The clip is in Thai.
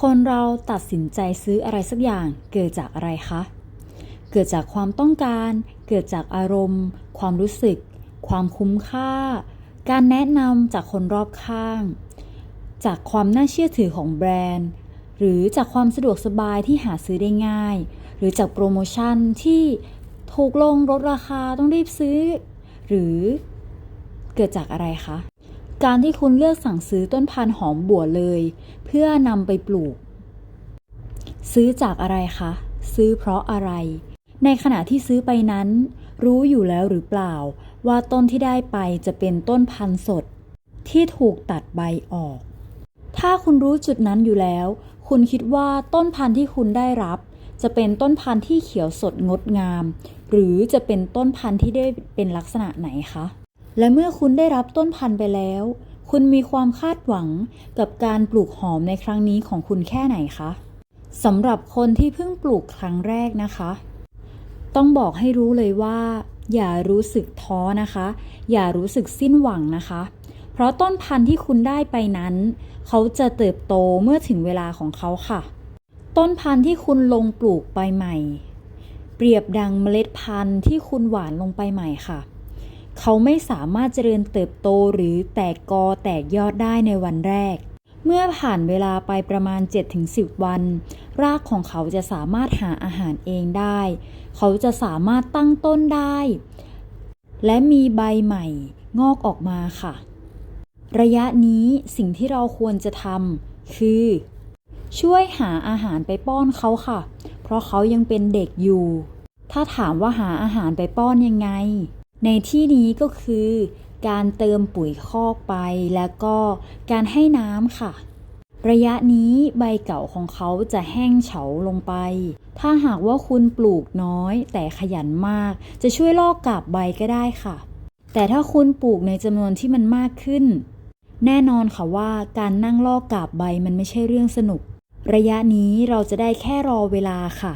คนเราตัดสินใจซื้ออะไรสักอย่างเกิดจากอะไรคะ เกิดจากความต้องการ เกิดจากอารมณ์ ความรู้สึก ความคุ้มค่า การแนะนำจากคนรอบข้าง จากความน่าเชื่อถือของแบรนด์ หรือจากความสะดวกสบายที่หาซื้อได้ง่าย หรือจากโปรโมชั่นที่ถูกลงลดราคาต้องรีบซื้อ หรือเกิดจากอะไรคะ การที่คุณเลือกสั่งซื้อต้นพันธุ์หอมบัวเลย เพื่อนำไปปลูก ซื้อจากอะไรคะ ซื้อเพราะอะไร ในขณะที่ซื้อไปนั้น รู้อยู่แล้วหรือเปล่า ว่าต้นที่ได้ไปจะเป็นต้นพันธุ์สด ที่ถูกตัดใบออก ถ้าคุณรู้จุดนั้นอยู่แล้ว คุณคิดว่าต้นพันธุ์ที่คุณได้รับ จะเป็นต้นพันธุ์ที่เขียวสดงดงาม หรือจะเป็นต้นพันธุ์ที่ได้เป็นลักษณะไหนคะ และเมื่อคุณได้รับต้นพันธุ์ไปแล้ว คุณมีความคาดหวังกับการปลูกหอมในครั้งนี้ของคุณแค่ไหนคะสำหรับคนที่เพิ่งปลูกครั้งแรกนะคะ ต้องบอกให้รู้เลยว่า อย่ารู้สึกท้อนะคะ อย่ารู้สึกสิ้นหวังนะคะ เพราะต้นพันธุ์ที่คุณได้ไปนั้น เขาจะเติบโตเมื่อถึงเวลาของเขาค่ะ ต้นพันธุ์ที่คุณลงปลูกไปใหม่ เปรียบดังเมล็ดพันธุ์ที่คุณหว่านลงไปใหม่ค่ะ เขาไม่สามารถเจริญเติบโตหรือแตกกอแตกยอดได้ในวันแรก เมื่อผ่านเวลาไปประมาณ 7-10 วัน รากของเขาจะสามารถหาอาหารเองได้ เขาจะสามารถตั้งต้นได้ และมีใบใหม่งอกออกมาค่ะ ระยะนี้สิ่งที่เราควรจะทำคือ ช่วยหาอาหารไปป้อนเขาค่ะ เพราะเขายังเป็นเด็กอยู่ ถ้าถามว่าหาอาหารไปป้อนยังไง ในที่นี้ก็คือการเติมปุ๋ยคอกไปแล้วก็การให้น้ำค่ะ ระยะนี้ใบเก่าของเขาจะแห้งเฉาลงไป ถ้าหากว่าคุณปลูกน้อยแต่ขยันมาก จะช่วยลอกกาบใบก็ได้ค่ะ แต่ถ้าคุณปลูกในจำนวนที่มันมากขึ้น แน่นอนค่ะว่าการนั่งลอกกาบใบมันไม่ใช่เรื่องสนุก ระยะนี้เราจะได้แค่รอเวลาค่ะ